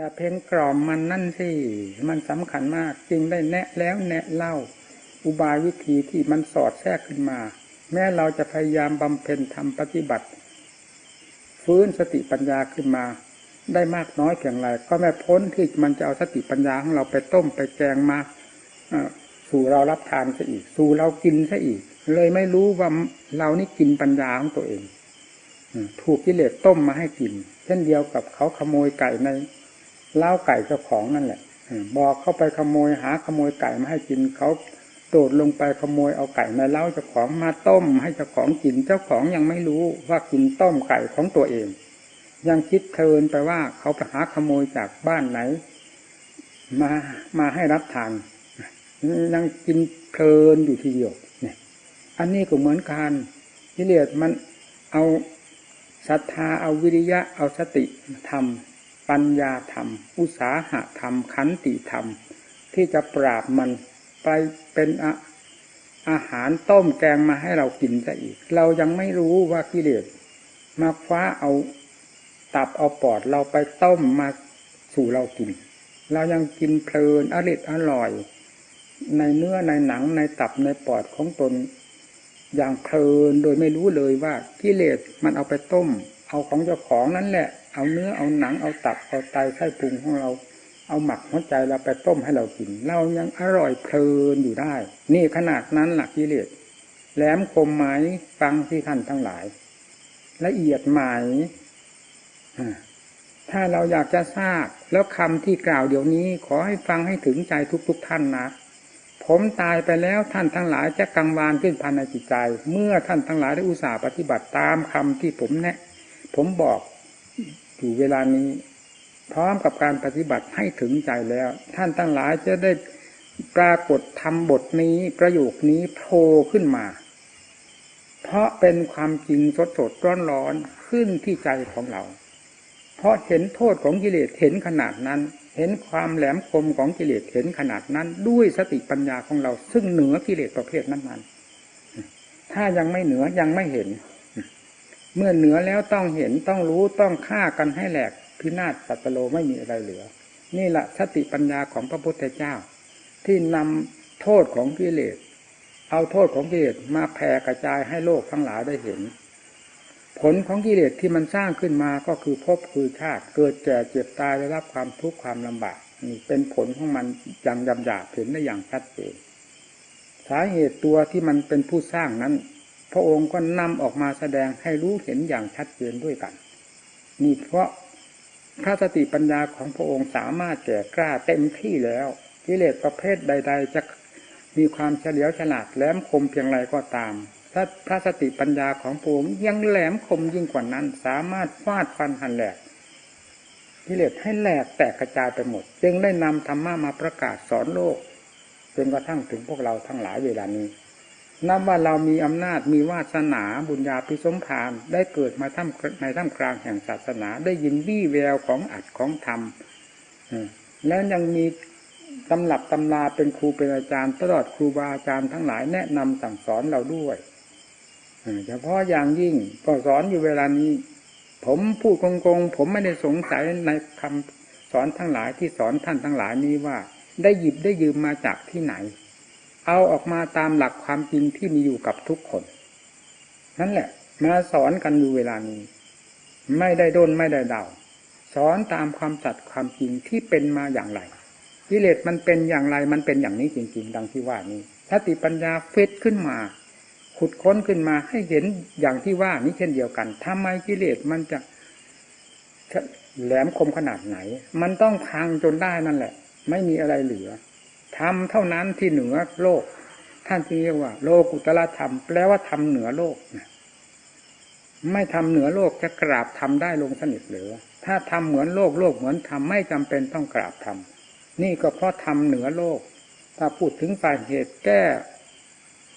แต่เพลงกล่อมมันนั่นสิมันสำคัญมากจึงได้แนะแล้วแนะเล่า อุบายวิธีที่มันสอดแทรกขึ้นมา แม้เราจะพยายามบำเพ็ญทำปฏิบัติ ฟื้นสติปัญญาขึ้นมา ได้มากน้อยเพียงไรก็ไม่พ้นที่มันจะเอาสติปัญญาของเราไปต้มไปแกงมาสู่เรารับทานซะอีก สู่เรากินซะอีก เลยไม่รู้ว่าเรานี่กินปัญญาของตัวเองถูกกิเลสต้มมาให้กิน เช่นเดียวกับเขาขโมยไก่ใน เล้าไก่เจ้าของนั่นแหละบอกเข้าไปขโมยหาขโมยไก่มาให้กินเขาโดดลงไปขโมยเอาไก่ในเล้าเจ้าของมาต้ม ให้เจ้าของกินเจ้าของยังไม่รู้ว่ากินต้มไก่ของตัวเอง ยังคิดเทินไปว่าเขาไปหาขโมยจากบ้านไหน มามาให้รับทานยังกินเพลินอยู่ทีเดียวเนี่ย อันนี้ก็เหมือนกันกิเลสมันเอาศรัทธาเอาวิริยะเอาสติธรรม ปัญญาธรรม อุสาหะธรรม ขันติธรรม ที่จะปราบมันไปเป็นออาหารต้มแกงมาให้เรากินซะอีก เรายังไม่รู้ว่ากิเลสมาคว้าเอาตับเอาปอดเราไปต้มมาสู่เรากิน เรายังกินเพลินอริดอร่อย ในเนื้อในหนังในตับในปอดของตน อย่างเพลินโดยไม่รู้เลยว่ากิเลสมันเอาไปต้ม เอาของเจ้าของนั่นแหละ เอาเนื้อเอาหนังเอาตับเอาไตไส้พุงของเรา เอาหมักหัวใจเราไปต้มให้เรากิน เรายังอร่อยเพลินอยู่ได้ นี่ขนาดนั้นหลักกิเลสแหลมคมไหมฟังที่ท่านทั้งหลาย ละเอียดไหมถ้าเราอยากจะทราบแล้วคำที่กล่าวเดี๋ยวนี้ ขอให้ฟังให้ถึงใจทุกๆทท่านนะผมตายไปแล้วท่านทั้งหลายจะกังวานขึ้นภายในจิตใจ เมื่อท่านทั้งหลายได้อุตส่าห์ปฏิบัติตามคำที่ผมแนะ ผมบอกอยู่เวลานี้ พร้อมกับการปฏิบัติให้ถึงใจแล้ว ท่านทั้งหลายจะได้ปรากฏทำบทนี้ประโยคนี้โผล่ขึ้นมา เพราะเป็นความจริงสดสดร้อนร้อนขึ้นที่ใจของเรา เพราะเห็นโทษของกิเลสเห็นขนาดนั้น เห็นความแหลมคมของกิเลสเห็นขนาดนั้น ด้วยสติปัญญาของเรา ซึ่งเหนือกิเลสประเภทนั้นๆถ้ายังไม่เหนือยังไม่เห็น เมื่อเหนือแล้วต้องเห็นต้องรู้ต้องฆ่ากันให้แหลกพินาศสัตโลไม่มีอะไรเหลือ นี่แหละสติปัญญาของพระพุทธเจ้า ที่นำโทษของกิเลสเอาโทษของกิเลสมาแผ่กระจายให้โลกทั้งหลายได้เห็น ผลของกิเลสที่มันสร้างขึ้นมาก็คือภพคือชาติเกิดแก่เจ็บตายได้รับความทุกข์ความลำบากนี่เป็นผลของมันอย่างยำหยาบเห็นได้อย่างชัดเจนสาเหตุตัวที่มันเป็นผู้สร้างนั้น พระองค์ก็นำออกมาแสดงให้รู้เห็นอย่างชัดเจนด้วยกัน นี่เพราะพระสติปัญญาของพระองค์สามารถแก่กล้าเต็มที่แล้วกิเลสประเภทใด ๆ จะมีความเฉลียวฉลาดแหลมคมเพียงไรก็ตามถ้าพระสติปัญญาของพระองค์ยังแหลมคมยิ่งกว่านั้น สามารถฟาดฟันหันแหลกกิเลสให้แหลกแตกกระจายไปหมด จึงได้นำธรรมะมาประกาศสอนโลกจนกระทั่งถึงพวกเราทั้งหลายเวลานี้ นับว่าเรามีอำนาจมีวาสนาบุญญาภิสมภารได้เกิดมาท่ามในท่ามกลางแห่งศาสนา ได้ยินวี่แววของอัดของธรรมแล้วยังมีตำหลับตำลาเป็นครูเป็นอาจารย์ ตลอดครูบาอาจารย์ทั้งหลายแนะนำสั่งสอนเราด้วยเฉพาะอย่างยิ่งก็สอนอยู่เวลานี้ ผมพูดโกงๆผมไม่ได้สงสัยในคำสอนทั้งหลายที่สอนท่านทั้งหลายนี้ว่า ได้หยิบได้ยืมมาจากที่ไหน เอาออกมาตามหลักความจริงที่มีอยู่กับทุกคน นั่นแหละ มาสอนกันอยู่เวลานี้ ไม่ได้ด้นไม่ได้เดาสอนตามความจัดความจริงที่เป็นมาอย่างไรกิเลสมันเป็นอย่างไรมันเป็นอย่างนี้จริง ๆ ดังที่ว่านี้สติปัญญาเฟดขึ้นมา ขุดค้นขึ้นมาให้เห็นอย่างที่ว่านี้เช่นเดียวกันทำไมกิเลสมันจะแหลมคมขนาดไหน มันต้องพังจนได้นั่นแหละ ไม่มีอะไรเหลือ ทำเท่านั้นที่เหนือโลก ท่านจึงเรียกว่า โลกุตละธรรมแปลว่าทำเหนือโลกนะไม่ทำเหนือโลกจะกราบทำได้ลงสนิทหรือ ถ้าทำเหมือนโลกโลกเหมือนทำไม่จำเป็นต้องกราบทำนี่ก็เพราะทำเหนือโลก ถ้าพูดถึงสาเหตุแก้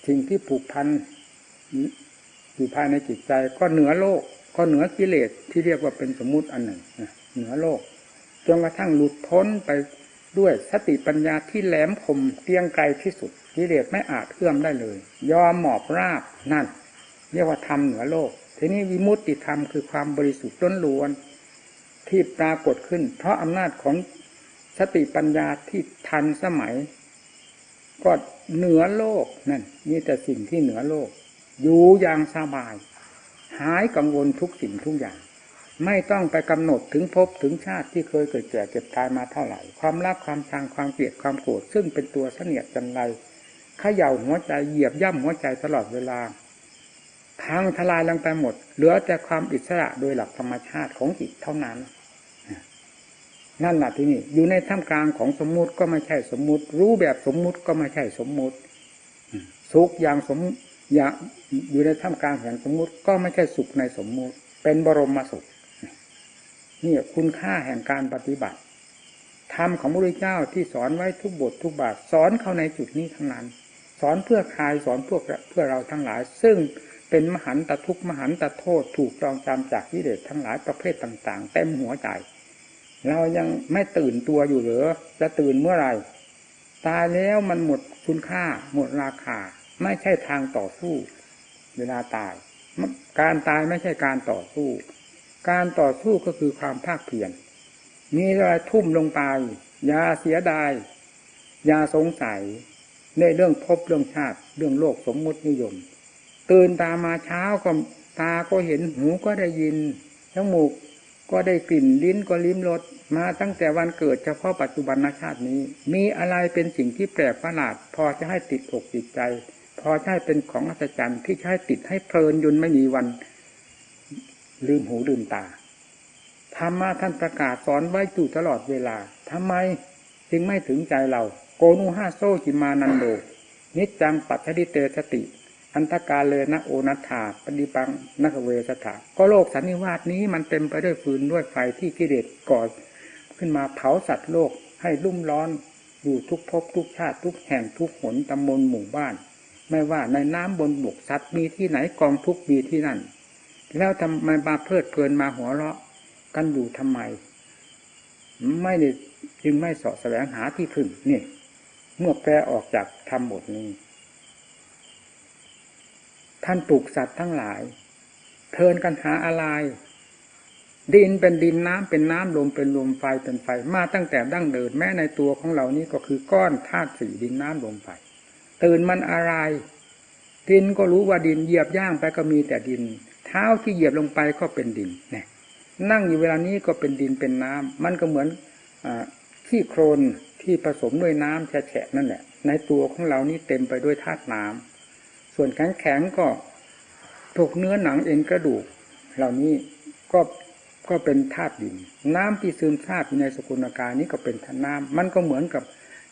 สิ่งที่ผูกพันอยู่ภายในจิตใจก็เหนือโลก ก็เหนือกิเลสที่เรียกว่าเป็นสมมุติอันหนึ่งเหนือโลกจนกระทั่งหลุดพ้นไป ด้วยสติปัญญาที่แหลมคมเตียงไกลที่สุดกิเลสไม่อาจเอื้อมได้เลย ยอมหมอบราบนั่น เรียกว่าธรรมเหนือโลก ทีนี้วิมุตติธรรมคือความบริสุทธิ์ล้นล้วนที่ปรากฏขึ้น เพราะอำนาจของสติปัญญาที่ทันสมัย ก็เหนือโลกนั่นนี่แต่สิ่งที่เหนือโลก อยู่อย่างสบาย หายกังวลทุกสิ่งทุกอย่าง ไม่ต้องไปกำหนดถึงภพถึงชาติที่เคยเกิดแก่เจ็บตายมาเท่าไหร่ ความรักความชังความเกลียดความโกรธซึ่งเป็นตัวเสนียดจันไรเขย่าหัวใจเหยียบย่ำหัวใจตลอดเวลาพังทลายลงไปหมด เหลือแต่ความอิสระโดยหลักธรรมชาติของจิตเท่านั้น นั่นแหละที่นี่ อยู่ในท่ามกลางของสมมุติก็ไม่ใช่สมมุติ รู้แบบสมมุติก็ไม่ใช่สมมุติสุขอย่างสมอย่างอยู่ในท่ามกลางแห่งสมมุติก็ไม่ใช่สุขในสมมุติ เป็นบรมมาสุข นี่คุณค่าแห่งการปฏิบัติธรรมของพระพุทธเจ้าที่สอนไว้ทุกบททุกบาทสอนเข้าในจุดนี้ทั้งนั้น สอนเพื่อใครสอนเพื่อเพื่อเราทั้งหลาย ซึ่งเป็นมหันตทุกมหันตโทษถูกจองจำจากวิเดชทั้งหลายประเภทต่างๆ เต็มหัวใจ เรายังไม่ตื่นตัวอยู่หรือจะตื่นเมื่อไหร่ตายแล้วมันหมดคุณค่า หมดราคา ไม่ใช่ทางต่อสู้ เวลาตาย การตายไม่ใช่การต่อสู้ การต่อสู้ก็คือความภาคเพียรมีอะไรทุ่มลงไปอย่าเสียดายอย่าสงสัย ในเรื่องพบเรื่องชาติ เรื่องโลกสมมุตินิยม ตื่นตามาเช้าก็ตาก็เห็นหูก็ได้ยินจมูกก็ได้กลิ่นลิ้นก็ลิ้มรสมาตั้งแต่วันเกิดเฉพาะปัจจุบันชาตินี้ มีอะไรเป็นสิ่งที่แปลกประหลาด พอจะให้ติดอกติดใจ พอใช่เป็นของอัศจรรย์ที่ใช้ติดให้เพลินยุนไม่มีวัน ลืมหูลืมตาธรรมะท่านประกาศสอนไว้อยู่ตลอดเวลาทำไมจึงไม่ถึงใจเรา โกนุห้าโซจิมานันโด นิจจังปัจฉิเตสติ อันตกาเลนะโอนัฐาปฏิปังนักเวสถาก็โลกสันนิวาสนี้มันเต็มไปด้วยฟืนด้วยไฟที่กิเลสก่อขึ้นมาเผาสัตว์โลกให้รุ่มร้อนอยู่ทุกภพทุกชาติทุกแห่งทุกหนตำบลหมู่บ้าน ไม่ว่าในน้ำบนบกสัตว์มีที่ไหนกองทุกมีที่นั่น แล้วทำไมมาเพลิดเพลินมาหัวเราะกันอยู่ทำไม ไม่ได้จึงไม่สาะแสวงหาที่พึ่งนี่ เมื่อแปลออกจากธรรมบทนี้ ท่านปลูกสัตว์ทั้งหลายเทินกันหาอะไร ดินเป็นดินน้ำเป็นน้ำลมเป็นลมไฟเป็นไฟ มาตั้งแต่ดั้งเดินแม้ในตัวของเรานี้ก็คือก้อนธาตุสี่ดินน้ำลมไฟตื่นมันอะไร ดินก็รู้ว่าดินเหยียบย่างไปก็มีแต่ดิน เท้าที่เหยียบลงไปก็เป็นดินเนี่ยนั่งอยู่เวลานี้ก็เป็นดินเป็นน้ำมันก็เหมือนอขี้โครนที่ผสมด้วยน้ำแฉะนั่นแหละในตัวของเรานี้เต็มไปด้วยธาตุน้ำส่วนแข็งแข็งก็ถูกเนื้อหนังเอ็นกระดูก เหล่านี้ก็ก็เป็นธาตุดิน น้ำที่ซึมซาบอยู่ในสกุลกายนี้ก็เป็นธาตุน้ำมันก็เหมือนกับ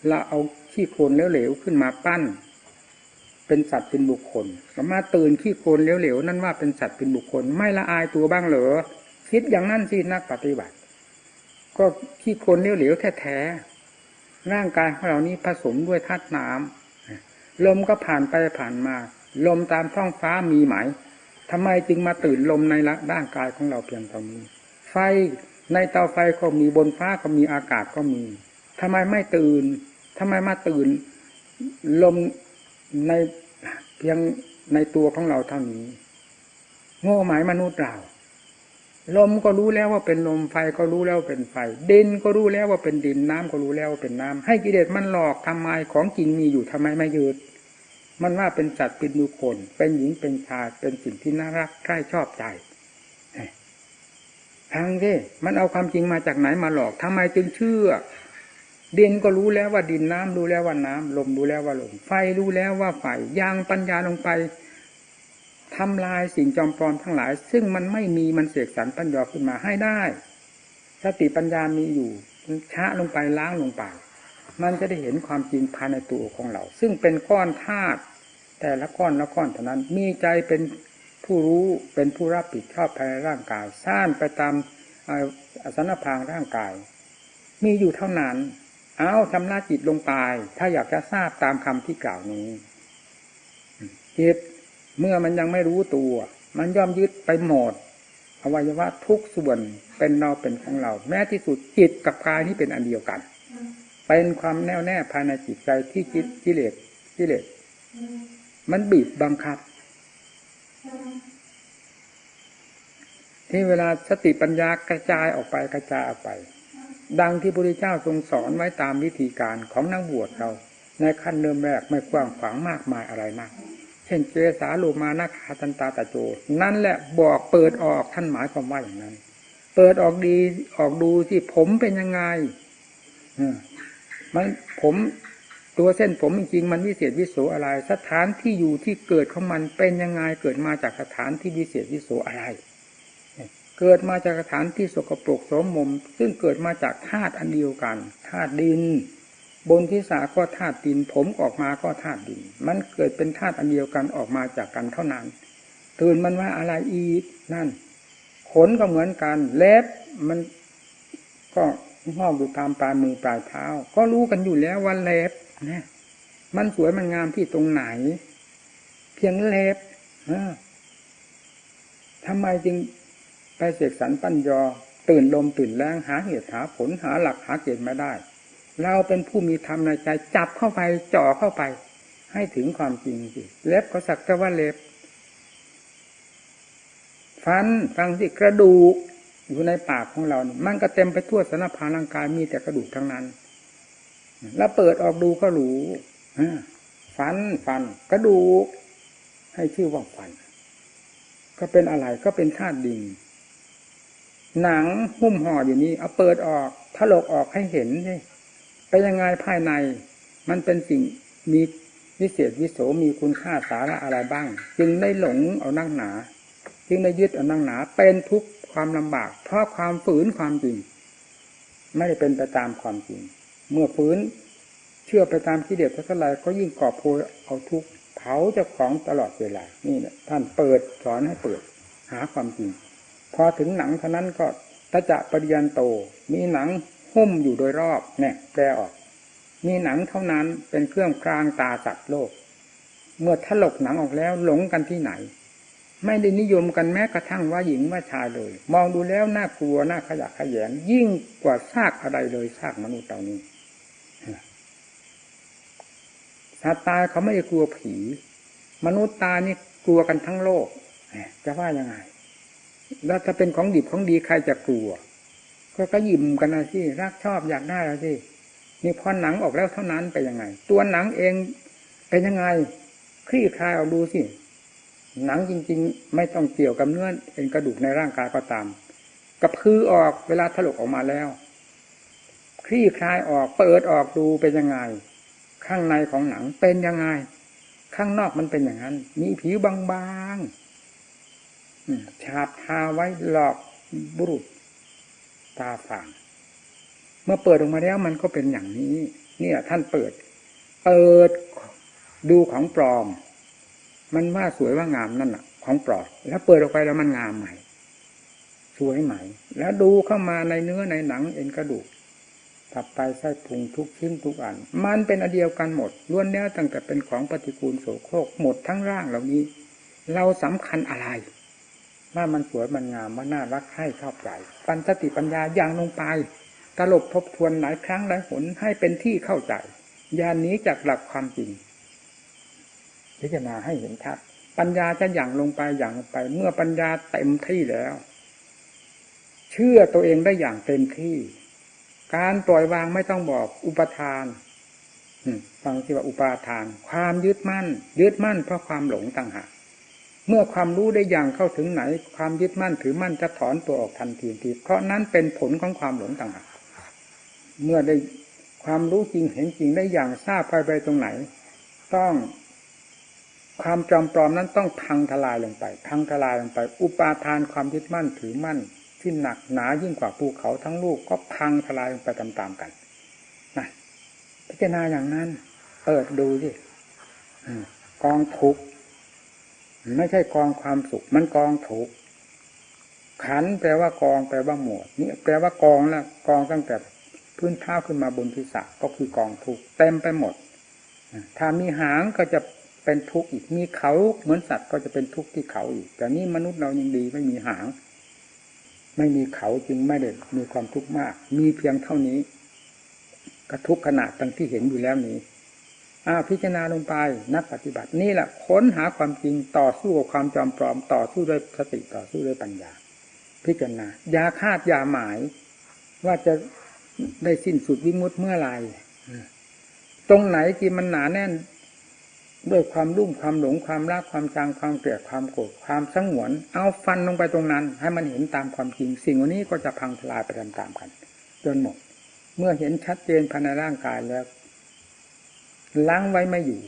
เราเอาขี้โคลนเหลวๆขึ้นมาปั้น เป็นสัตว์เป็นบุคคลสมาตื่นขี้โคลนเหลวๆนั่นว่าเป็นสัตว์เป็นบุคคล ไม่ละอายตัวบ้างเหรอคิดอย่างนั้นสินักปฏิบัติ ก็ขี้โคนเหลวๆแท้ๆร่างกายของเรานี้ผสมด้วยธาตุน้ำลมก็ผ่านไปผ่านมา ลมตามท้องฟ้ามีไหมทำไมจึงมาตื่นลมในร่างกายของเราเพียงเท่านี้ ไฟในเตาไฟก็มีบนฟ้าก็มีอากาศก็มีทำไมไม่ตื่นทำไมมาตื่น ลมใน เพียงในตัวของเราเท่านี้ โง่หมายมนุษย์เราลมก็รู้แล้วว่าเป็นลมไฟก็รู้แล้วเป็นไฟ ดินก็รู้แล้วว่าเป็นดินน้ำก็รู้แล้วว่าเป็นน้ำให้กิเลสมันหลอกทำไมของจริงมีอยู่ทำไมไม่ยืด มันว่าเป็นสัตว์เป็นบุคคลเป็นหญิงเป็นชายเป็นสิ่งที่น่ารักใคร่ชอบใจทางที่มันเอาความจริงมาจากไหนมาหลอกทำไมจึงเชื่อ ดินก็รู้แล้วว่าดินน้ำรู้แล้วว่าน้ำลมรู้แล้วว่าลม ไฟรู้แล้วว่าไฟยางปัญญาลงไปทำลายสิ่งจอมปลอมทั้งหลาย ซึ่งมันไม่มีมันเสกสรรปัญญาขึ้นมาให้ได้สติปัญญามีอยู่ชะลงไปล้างลงไป มันจะได้เห็นความจริงภายในตัวของเรา ซึ่งเป็นก้อนธาตุแต่ละก้อนละก้อนเท่านั้นมีใจเป็นผู้รู้เป็นผู้รับผิดชอบภายในร่างกายสร้างไปตามอสันพางร่างกาย มีอยู่เท่านั้น เอาชำระจิตลงไป ถ้าอยากจะทราบตามคำที่กล่าวนี้จิตเมื่อมันยังไม่รู้ตัว มันย่อมยึดไปหมดอวัยวะทุกส่วนเป็นเราเป็นของเรา แม้ที่สุดจิตกับกายนี้เป็นอันเดียวกัน เป็นความแน่วแน่ภายในจิตใจที่จิตกิเลสกิเลสมันบีบบังคับ ที่เวลาสติปัญญากระจายออกไปกระจายออกไป ดังที่พระพุทธเจ้าทรงสอนไว้ตามวิธีการของนักบวชเรา ในขั้นเริ่มแรกไม่กว้างขวางมากมายอะไรมาก เช่นเจสาโลมานาคาตันตาตะโจ นั่นแหละบอกเปิดออกท่านหมายความว่าอย่างนั้น เปิดออกดีออกดูที่ผมเป็นยังไงมมันผมตัวเส้นผมจริงๆมันวิเศษวิโสอะไร สถานที่อยู่ที่เกิดของมันเป็นยังไงเกิดมาจากสถานที่วิเศษวิโสอะไร เกิดมาจากสถานที่สกปรกสมมซึ่งเกิดมาจากธาตุอันเดียวกันธาตุดิน บนที่สาก็ธาตุดิน ผมออกมาก็ธาตุดิน มันเกิดเป็นธาตุอันเดียวกันออกมาจากกันเท่านั้นตื่นมันว่าอะไรอีกนั่น ขนก็เหมือนกัน เล็บมันก็งอกอยู่ตามปลายมือปลายเท้า ก็รู้กันอยู่แล้วว่าเล็บนะมันสวยมันงามที่ตรงไหน เพียงเล็บทำไมจึง ไปเสกสรรปั้นยอ ตื่นลมตื่นแรงหาเหตุหาผลหาหลักหาเกณฑ์ม่ได้ เราเป็นผู้มีธรรมในใจจับเข้าไปจ่อเข้าไป ให้ถึงความจริงสิเล็บก็สักแต่ว่าเล็บ ฟันฟังสิกระดูกอยู่ในปากของเรานี่มันก็เต็มไปทั่วสารพางร่างกายมีแต่กระดูกทั้งนั้น แล้วเปิดออกดูก็รู้ฟันฟันกระดูก ให้ชื่อว่าฟัน ก็เป็นอะไรก็เป็นธาตุดิน หนังหุ้มห่ออยู่นี้เอาเปิดออกถลกออกให้เห็นสิไปยังไงภายใน มันเป็นสิ่งมีวิเศษวิโสมีคุณค่าสาระอะไรบ้าง จึงได้หลงเอานั่งหนา จึงได้ยึดเอานั่งหนา เป็นทุกข์ความลำบาก เพราะความฝืนความจริง ไม่ได้เป็นไปตามความจริง เมื่อฝืนเชื่อไปตามที่เดียดเท่าไรก็ยิ่งกอบโพยเอาทุกข์เผาเจ้าของตลอดเวลานี่แหละท่านเปิดสอนให้เปิด หาความจริง พอถึงหนังเท่านั้นก็ตะจะปริยันโต มีหนังหุ้มอยู่โดยรอบเนี่ยแปลออก มีหนังเท่านั้นเป็นเครื่องกลางตาสัตว์โลก เมื่อถลกหนังออกแล้วหลงกันที่ไหน ไม่ได้นิยมกันแม้กระทั่งว่าหญิงว่าชายเลย มองดูแล้วน่ากลัวน่าขยะขยงยิ่งกว่าซากอะไรเลยซากมนุษย์เหล่านี้สัตว์ตายเขาไม่ได้กลัวผี มนุษย์ตายนี่กลัวกันทั้งโลกจะว่ายังไง แล้วถ้าเป็นของดิบของดีใครจะกลัว ก็ก็ยิ้มกันนะสิรักชอบอยากได้แล้วสินี่พอหนังออกแล้วเท่านั้นไปยังไง ตัวหนังเองเป็นยังไงคลี่คลายออกดูสิหนังจริง ๆ ไม่ต้องเกี่ยวกับเนื้อเป็นกระดูกในร่างกายก็ตามกระพือออกเวลาถลกออกมาแล้ว คลี่คลายออกเปิดออกดูเป็นยังไง ข้างในของหนังเป็นยังไง ข้างนอกมันเป็นอย่างนั้น มีผิวบางๆ ฉาบทาไว้หลอกบุรุษตาฝางเมื่อเปิดออกมาแล้วมันก็เป็นอย่างนี้ เนี่ย ท่านเปิด เปิดดูของปลอม มันว่าสวยว่างามนั่นน่ะ ของปลอมแล้วเปิดออกไปแล้วมันงามใหม่สวยใหม่ แล้วดูเข้ามาในเนื้อในหนังเอ็นกระดูกตับไตไส้พุงทุกชิ้นทุกอัน มันเป็นอันเดียวกันหมดล้วนแล้วตั้งแต่เป็นของปฏิกูลโสโครกหมดทั้งร่างเหล่านี้ เราสำคัญอะไร ว่ามันสวยมันงามมันน่ารักให้ชอบใจปัญสติปัญญาอย่างลงไปตลบทบทวนหลายครั้งหลายหนให้เป็นที่เข้าใจยานนี้จากหลักความจริง พิจารณาให้เห็นชัดปัญญาจะอย่างลงไปอย่างลงไป เมื่อปัญญาเต็มที่แล้ว เชื่อตัวเองได้อย่างเต็มที่ การปล่อยวางไม่ต้องบอกอุปทานฟังที่ว่าอุปาทาน ความยึดมั่น ยึดมั่นเพราะความหลงต่างหาก เมื่อความรู้ได้อย่างเข้าถึงไหน ความยึดมั่นถือมั่นจะถอนตัวออกทันทีทีเพราะนั้นเป็นผลของความหลงต่างหากเมื่อได้ความรู้จริงเห็นจริงได้อย่างทราบไปไปตรงไหน ต้องความจำปลอมนั้นต้องพังทลายลงไป พังทลายลงไป อุปาทานความยึดมั่นถือมั่น ที่หนักหนายิ่งกว่าภูเขาทั้งลูกก็พังทลายลงไปตามๆกันนะพิจารณาอย่างนั้น เปิดดูสิกองทุกข์ ไม่ใช่กองความสุข มันกองถูกขันแปลว่ากองแปลว่าหมวดนี่แปลว่ากองแล้วกองตั้งแต่พื้นเท้าขึ้นมาบนทิศะก็คือกองทุกเต็มไปหมด ถ้ามีหางก็จะเป็นทุกข์อีกมีเขาเหมือนสัตว์ก็จะเป็นทุกข์ที่เขาอีก แต่นี่มนุษย์เรายังดีไม่มีหาง ไม่มีเขาจึงไม่ได้มีความทุกข์มาก มีเพียงเท่านี้ กระทุกขนาดตั้งที่เห็นอยู่แล้วนี้ อาพิจารณาลงไปนักปฏิบัตินี่แหละค้นหาความจริงต่อสู้กับความจอมปลอมต่อสู้ด้วยสติต่อสู้ด้วยปัญญา พิจารณาอย่าคาดอย่าหมาย ว่าจะได้สิ้นสุดวิมุตเมื่อไหร่ตรงไหนที่มันหนาแน่น ด้วยความรุ่มความหลงความรักความจางความเกลียดความโกรธความสังวน เอาฟันลงไปตรงนั้น ให้มันเห็นตามความจริง สิ่งวันนี้ก็จะพังทลายไปตามๆกัน จนหมด เมื่อเห็นชัดเจนภายในร่างกายแล้ว ล้างไว้ไม่อยู่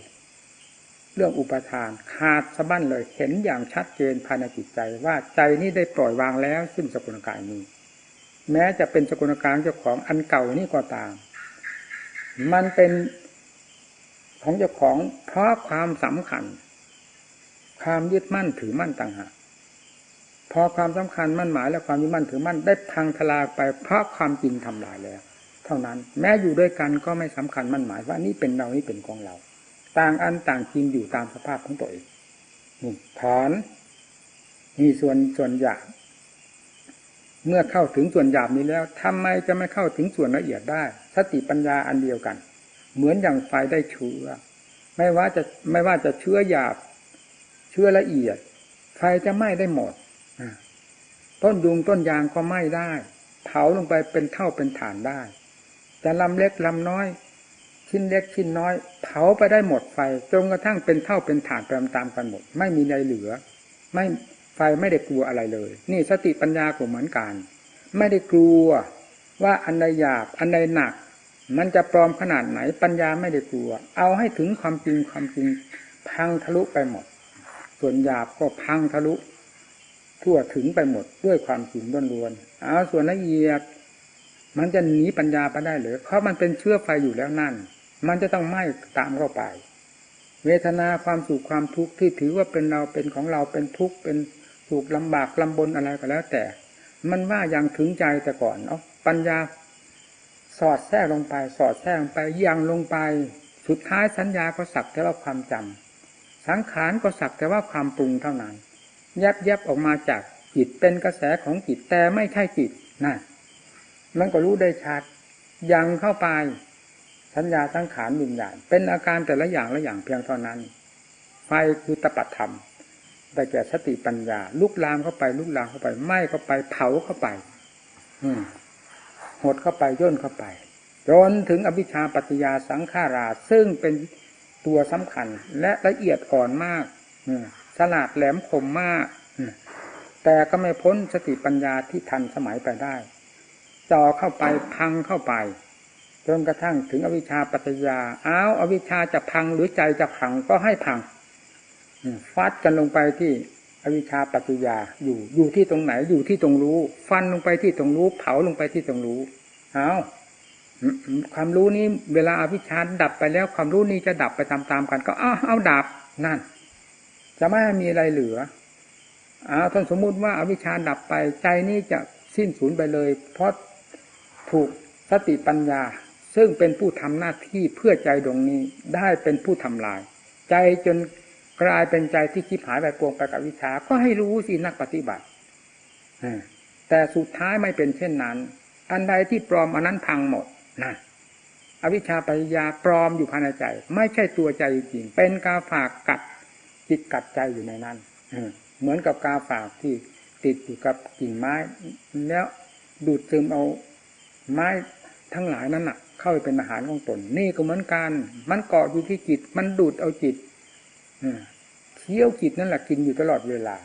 เรื่องอุปทานขาดสะบั้นเลยเห็นอย่างชัดเจนภายในจิตใจว่าใจนี้ได้ปล่อยวางแล้ว ซึ่งสกุลกายนี้ แม้จะเป็นสกุลกายเจ้าของอันเก่านี่ก็ตาม มันเป็นของเจ้าของเพราะความสำคัญ ความยึดมั่นถือมั่นต่างหากพอความสำคัญมั่นหมายและความยึดมั่นถือมั่นได้พังทลายไปเพราะความจริงทำลายแล้ว ท่านั้น แม้อยู่ด้วยกันก็ไม่สำคัญมั่นหมายว่านี่เป็นเรานี่เป็นของเรา ต่างอันต่างจริงอยู่ตามสภาพของตัวเองนี่ถอนมีส่วนส่วนหยาบเมื่อเข้าถึงส่วนหยาบนี้แล้วทำไมจะไม่เข้าถึงส่วนละเอียดได้ สติปัญญาอันเดียวกัน เหมือนอย่างไฟได้เชื้อไม่ว่าจะไม่ว่าจะเชื้อหยาบ เชื้อละเอียด ไฟจะไหม้ได้หมดต้นยุงต้นยางก็ไหม้ได้ เผาลงไปเป็นเท่าเป็นฐานได้ จะลำเล็กลำน้อย ชิ้นเล็กชิ้นน้อย เผาไปได้หมดไฟจนกระทั่งเป็นเท่าเป็นฐานไปตามกันหมด ไม่มีอะไรเหลือ ไม่ไฟไม่ได้กลัวอะไรเลย นี่สติปัญญาก็เหมือนกัน ไม่ได้กลัวว่าอันใดหยาบอันใดหนัก มันจะปลอมขนาดไหนปัญญาไม่ได้กลัว เอาให้ถึงความจริงความจริง พังทะลุไปหมด ส่วนหยาบก็พังทะลุ ทั่วถึงไปหมดด้วยความจริงล้วนๆเอาส่วนละเอียด มันจะหนีปัญญาไปได้หรือเพราะมันเป็นเชื้อไฟอยู่แล้วนั่น มันจะต้องไหม้ตามเข้าไป เวทนาความสุขความทุกข์ที่ถือว่าเป็นเราเป็นของเราเป็นทุกข์เป็นสุขลำบากลำบนอะไรก็แล้ว แต่ มันว่าอย่างถึงใจแต่ก่อนเนาะปัญญาสอดแทรกลงไป สอดแทรกลงไปยังลงไป สุดท้ายสัญญาก็สักแต่ว่าความจำสังขารก็สักแต่ว่าความปรุงเท่านั้น แยบแยบออกมาจากจิตเป็นกระแสของจิตแต่ไม่ใช่จิตนะ มันก็รู้ได้ชัดยังเข้าไป สัญญาสังขารวิญญาณเป็นอาการแต่ละอย่างละอย่างเพียงเท่านั้น ไฟคือตปัตธรรมแต่แก่สติปัญญา ลุกลามเข้าไป ลุกลามเข้าไปไหม้เข้าไปเผาเข้าไป อืหดเข้าไปย่นเข้าไปจนถึงอวิชชาปัจจยาสังขารา ซึ่งเป็นตัวสำคัญและละเอียดอ่อนมากฉลาดแหลมคมมาก แต่ก็ไม่พ้นสติปัญญาที่ทันสมัยไปได้ จ่อเข้าไปพังเข้าไปจนกระทั่งถึงอวิชชาปัจจยาอ้าวอวิชชาจะพังหรือใจจะพังก็ให้พังฟัดกันลงไปที่อวิชชาปัจจยาอยู่อยู่ที่ตรงไหนอยู่ที่ตรงรู้ ฟันลงไปที่ตรงรู้ เผาลงไปที่ตรงรู้เอาความรู้นี้เวลาอวิชชาดับไปแล้ว ความรู้นี้จะดับไปตามๆกัน ก็เอาเอาดับนั่น จะไม่มีอะไรเหลือเอาท่านสมมุติว่าอาวิชชาดับไปใจนี้จะสิ้นสูญไปเลย เพราะ ถูกสติปัญญา ซึ่งเป็นผู้ทำหน้าที่เพื่อใจดวงนี้ได้เป็นผู้ทำลาย ใจจนกลายเป็นใจที่คิดหายไปปวงไปกับวิชา ก็ให้รู้สินักปฏิบัติแต่สุดท้ายไม่เป็นเช่นนั้น อันใดที่ปลอมอันนั้นพังหมดนะอวิชชาปัญญาปลอมอยู่ภายในใจ ไม่ใช่ตัวใจจริงเป็นกาฝากกัดจิตกัดใจอยู่ในนั้นเหมือนกับกาฝากที่ติดอยู่กับกิ่งไม้ แล้วดูดซึมเอา ไม้ทั้งหลายนั้นน่ะ เข้าไปเป็นอาหารของตน นี่ก็เหมือนกัน มันเกาะอยู่ที่จิต มันดูดเอาจิตเคี้ยวจิตนั่นแหละกินอยู่ตลอดเวลา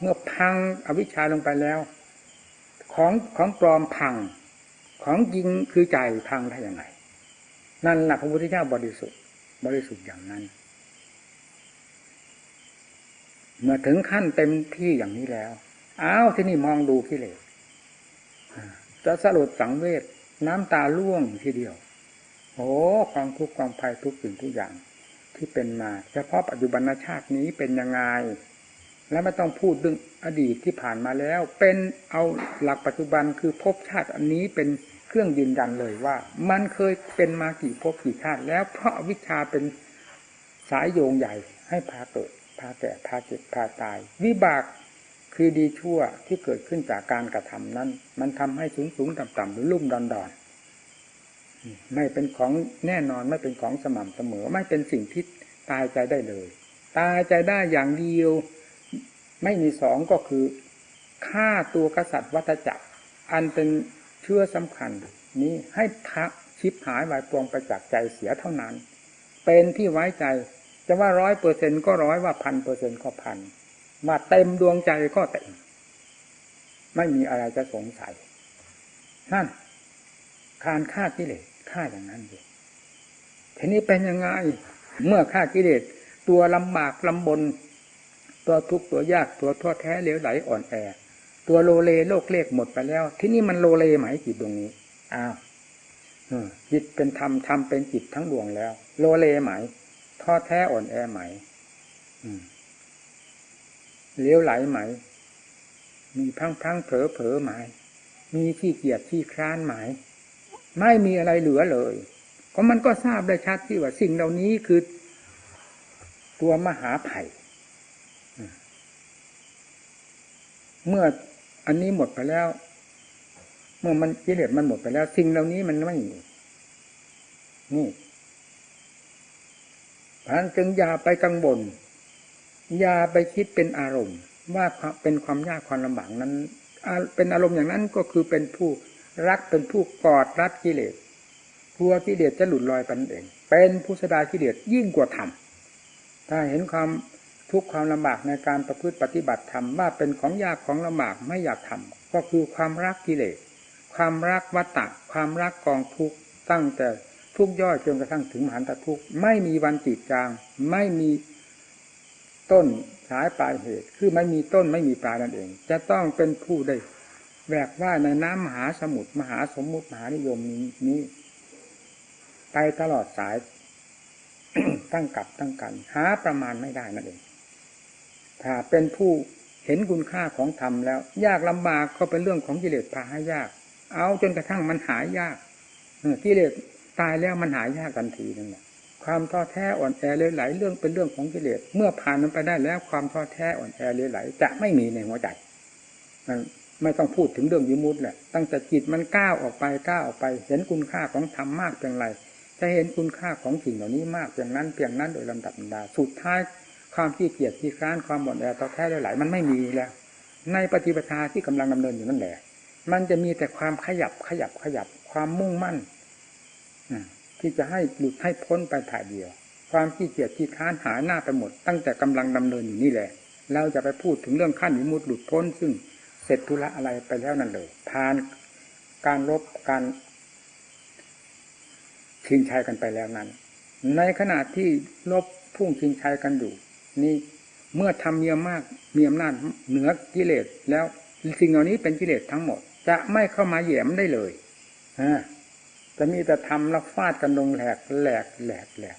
เมื่อพังอวิชชาลงไปแล้ว ของของปลอมพัง ของจริงคือใจพังได้ยังไง นั่นแหละพระพุทธเจ้าบริสุทธิ์ บริสุทธิ์อย่างนั้น เมื่อถึงขั้นเต็มที่อย่างนี้แล้ว อ้าวที่นี่มองดูกิเลส จะสลดสังเวชน้ำตาล่วงทีเดียวโอ้ความทุกข์ความภัยทุกสิ่งทุกอย่าง ที่เป็นมา เฉพาะปัจจุบันชาตินี้เป็นยังไงและไม่ต้องพูดเรื่องอดีตที่ผ่านมาแล้ว เป็นเอาหลักปัจจุบันคือภพชาติอันนี้เป็นเครื่องยืนยันเลยว่า มันเคยเป็นมากี่ภพกี่ชาติแล้ว เพราะวิชาเป็นสายโยงใหญ่ให้พาเกิดพาแก่พาเจ็บพาตาย วิบาก คือดีชั่วที่เกิดขึ้นจากการกระทำนั้น มันทำให้สูงสูงต่ำต่ำหรือลุ่มดอนดอนไม่เป็นของแน่นอนไม่เป็นของสม่ำเสมอ ไม่เป็นสิ่งที่ตายใจได้เลย ตายใจได้อย่างเดียว ไม่มีสองก็คือฆ่าตัวกษัตริย์วัฏจักร อันเป็นเชื่อสำคัญ นี้ให้ทักชิบหายวายปวงไปจากใจเสียเท่านั้น เป็นที่ไว้ใจ จะว่าร้อยเปอร์เซ็นก็ร้อยว่าพันเปอร์เซ็นก็พัน มาเต็มดวงใจก็เต็ม ไม่มีอะไรจะสงสัยนั่นการฆ่ากิเลสฆ่าอย่างนั้นเองทีนี้เป็นยังไง เมื่อฆ่ากิเลสตัวลำบากลำบน ตัวทุกข์ตัวยากตัวท้อแท้เหลวไหลอ่อนแอ ตัวโลเลโลกเลขหมดไปแล้ว ที่นี่มันโลเลไหมจิตดวงนี้อ้าวจิตเป็นธรรมธรรมเป็นจิตทั้งดวงแล้ว โลเลไหมท้อแท้อ่อนแอไหม เลี้ยวไหลไหม มีพังพังเผลอเผลอไหมมีขี้เกียจขี้คร้านไหมไม่มีอะไรเหลือเลย ก็มันก็ทราบได้ชัดที่ว่าสิ่งเหล่านี้คือตัวมหาภัยเมื่ออันนี้หมดไปแล้ว เมื่อมันกิเลสมันหมดไปแล้ว สิ่งเหล่านี้มันไม่มีนี่พันจึงอย่าไปกังวล อย่าไปคิดเป็นอารมณ์ ว่าเป็นความยากความลำบากนั้น เป็นอารมณ์อย่างนั้นก็คือเป็นผู้รักเป็นผู้กอดรัดกิเลสกลัวกิเลสจะหลุดลอยไปนั่นเอง เป็นผู้สดากิเลสยิ่งกว่าธรรมถ้าเห็นความทุกข์ความลำบากในการประพฤติปฏิบัติธรรมว่าเป็นของยากของลำบากไม่อยากทำก็คือความรักกิเลสความรักวัตตะความรักกองทุกข์ตั้งแต่ทุกย่อยจนกระทั่งถึงมหันตทุกข์ไม่มีวันจิตจาง ไม่มี ต้นสายปลายเหตุ คือไม่มีต้นไม่มีปลายนั่นเอง จะต้องเป็นผู้ได้แบกว่าในน้ำมหาสมุทรมหาสมมุติมหานิยมนี้นี้ไปตลอดสาย ตั้งกับตั้งกันหาประมาณไม่ได้นั่นเอง ถ้าเป็นผู้เห็นคุณค่าของธรรมแล้ว ยากลำบากก็เป็นเรื่องของกิเลสพาให้ยาก เอาจนกระทั่งมันหายยากกิเลสตายแล้วมันหายยากทันทีนั่นแหละ ความท้อแท้อ่อนแอเลยไหลเรื่องเป็นเรื่องของกิเลสเมื่อผ่านมันไปได้แล้ว ความท้อแท้อ่อนแอเลยไหลจะไม่มีในหัวใจไม่ต้องพูดถึงเรื่องยมุตแหละ ตั้งแต่จิตมันก้าวออกไปก้าวออกไป เห็นคุณค่าของธรรมมากเพียงไรจะเห็นคุณค่าของสิ่งเหล่านี้มากเพียงนั้นเพียงนั้นโดยลำดับดา สุดท้ายความขี้เกียจขี้ค้านความบ่นแอต่อแท้ได้หลาย มันไม่มีแล้ว ในปฏิปทาที่กำลังดำเนินอยู่นั่นแหละ มันจะมีแต่ความขยับขยับขยับความมุ่งมั่น ที่จะให้หลุดให้พ้นไปถ่ายเดียว ความขี้เกียจขี้ค้านหายหน้าไปหมด ตั้งแต่กำลังดำเนินอยู่นี่แหละ เราจะไปพูดถึงเรื่องขั้นวิมุติหลุดพ้น ซึ่งเสร็จธุระอะไรไปแล้วนั่นเลยผ่านการลบการชิงชัยกันไปแล้วนั้น ในขณะที่ลบพุ่งชิงชัยกันอยู่ นี่เมื่อทำเมียมากมีอำนาจเหนือกิเลสแล้วสิ่งเหล่านี้เป็นกิเลสทั้งหมด จะไม่เข้ามาเหยียมได้เลยฮะ จะมีแต่ทำแล้วฟาดกันลงแหลกแหลกแหลกแหลก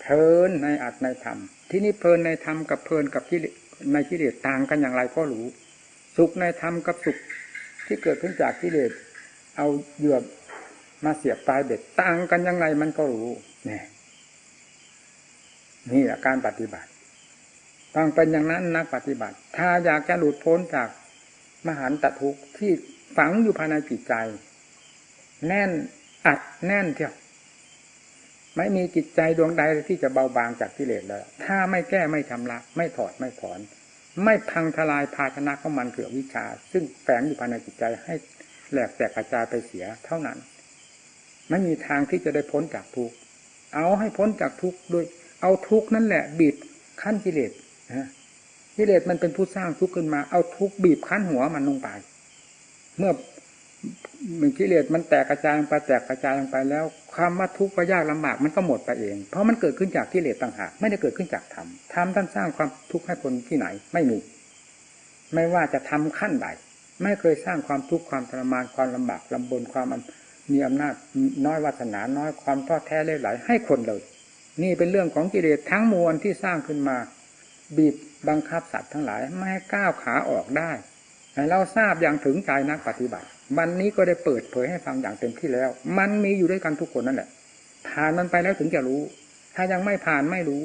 เพลินในอัดในธรรมที่นี่เพลินในธรรมกับเพลินกับกิเลสในกิเลสต่างกันอย่างไรก็รู้สุขในธรรมกับสุขที่เกิดขึ้นจากกิเลสเอาเหยื่อมาเสียบปลายเบ็ดต่างกันยังไงมันก็รู้นี่นี่แหละการปฏิบัติต้องเป็นอย่างนั้นนักปฏิบัติ ถ้าอยากจะหลุดพ้นจากมหันตทุกข์ที่ฝังอยู่ภายในจิตใจ แน่น อัดแน่นเที่ยวไม่มีจิตใจดวงใดที่จะเบาบางจากกิเลสแล้วถ้าไม่แก้ไม่ชำระ ไม่ถอดไม่ถอน ไม่พังทลายภาชนะของมันเกี่ยววิชา ซึ่งแฝงอยู่ภายในจิตใจให้แหลกแตกกระจายไปเสียเท่านั้น ไม่มีทางที่จะได้พ้นจากทุกข์เอาให้พ้นจากทุกข์ด้วย เอาทุกข์นั่นแหละบีบขั้นกิเลสนะกิเลสมันเป็นผู้สร้างทุกข์ขึ้นมา เอาทุกข์บีบขั้นหัวมันลงไป เมื่อ มันกิเลสมันแตกกระจายไปแตกกระจายลงไปแล้วความว่าทุกข์ว่ายากลำบากมันก็หมดไปเอง เพราะมันเกิดขึ้นจากกิเลสต่างหากไม่ได้เกิดขึ้นจากธรรมธรรมท่านสร้างความทุกข์ให้คนที่ไหนไม่มี ไม่ว่าจะทำขั้นใดไม่เคยสร้างความทุกข์ความทรมานความลำบากลำบนความมีอำนาจน้อยวาสนาน้อยความท้อแท้เล่ไหลให้คนเลย นี่เป็นเรื่องของกิเลสทั้งมวลที่สร้างขึ้นมา บีบบังคับสัตว์ทั้งหลาย ไม่ให้ก้าวขาออกได้ เราทราบอย่างถึงใจนักปฏิบัติ วันนี้ก็ได้เปิดเผยให้ฟังอย่างเต็มที่แล้ว มันมีอยู่ด้วยกันทุกคนนั่นแหละ ผ่านมันไปแล้วถึงจะรู้ ถ้ายังไม่ผ่านไม่รู้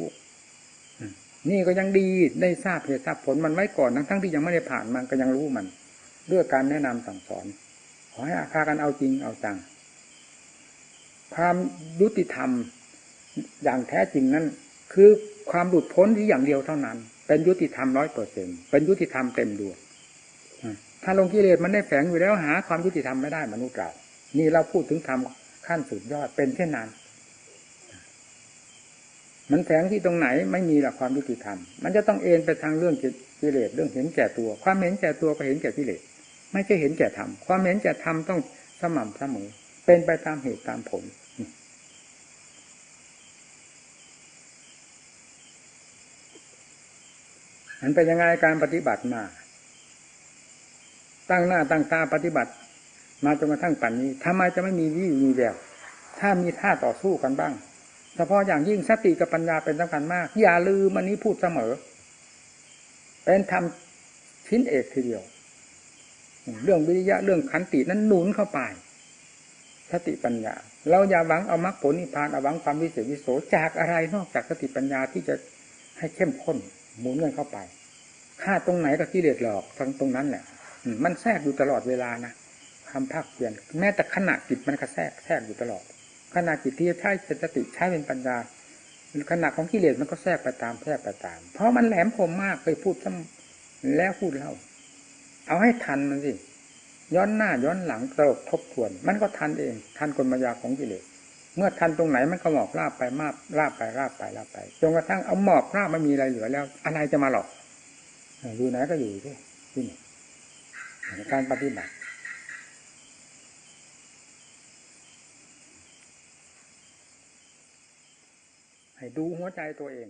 นี่ก็ยังดีได้ทราบเหตุทราบผลมันไว้ก่อนทั้งทั้งที่ยังไม่ได้ผ่านมันก็ยังรู้มันด้วยการแนะนำสั่งสอน ขอให้อาคากันเอาจริงเอาจัง ความยุติธรรมอย่างแท้จริงนั้น คือความหลุดพ้นที่อย่างเดียวเท่านั้น เป็นยุติธรรมร้อยเปอร์เซ็นเป็นยุติธรรมเต็มดวง ถ้าลงกิเลสมันได้แฝงอยู่แล้วหา ความยุติธรรมไม่ได้มนุษย์เรานี่เราพูดถึงธรรมขั้นสุดยอดเป็นเช่นนั้น มันแฝงที่ตรงไหนไม่มีหลักความยุติธรรม มันจะต้องเอ็นไปทางเรื่องกิเลสเรื่องเห็นแก่ตัว ความเห็นแก่ตัวก็เห็นแก่กิเลสไม่ใช่เห็นแก่ธรรมความเห็นแก่ธรรมต้องสม่ำเสมอเป็นไปตามเหตุตามผลมันเป็นยังไงการปฏิบัติมา ตั้งหน้าตั้งตาปฏิบัติ มาจนกระทั่งปัจนนี้ทำไมจะไม่มีวี่มีแววถ้ามีท่าต่อสู้กันบ้างเฉพาะอย่างยิ่งสติกับปัญญาเป็นสำคัญมาก อย่าลืมมันนี้พูดเสมอ เป็นธรรมชิ้นเอกทีเดียว เรื่องวิริยะเรื่องขันตินั้นหนุนเข้าไป สติปัญญา เราอย่าหวังเอามรรคผลนิพพานเอาหวังความวิเศษวิโสจากอะไรนอกจากสติปัญญาที่จะให้เข้มข้นหมุนเงินเข้าไปฆ่าตรงไหนก็กิเลสหลอกทั้งตรงนั้นแหละ มันแทรกอยู่ตลอดเวลานะคำภาคเปลี่ยนแม้แต่ขณะจิตมันก็แทรกแทรกอยู่ตลอด ขณะจิตที่ใช้เป็นสติใช้เป็นปัญญาขณะของกิเลสมันก็แทรกไปตามแทรกไปตาม เพราะมันแหลมคมมากเคยพูดซ้ำแล้วพูดเล่า เอาให้ทันมันสิย้อนหน้าย้อนหลังตลบทบทวน มันก็ทันเอง ทันกลมายาของกิเลสเมื่อทันตรงไหนมันก็หมอบราบไปมาบราบไปราบไปราบไปจนกระทั่งเอาหมอบราบไม่มีอะไรเหลือแล้ว อะไรจะมาหลอกอยู่ไหนก็อยู่ที่ ที่นี่การปฏิบัติให้ดูหัวใจตัวเอง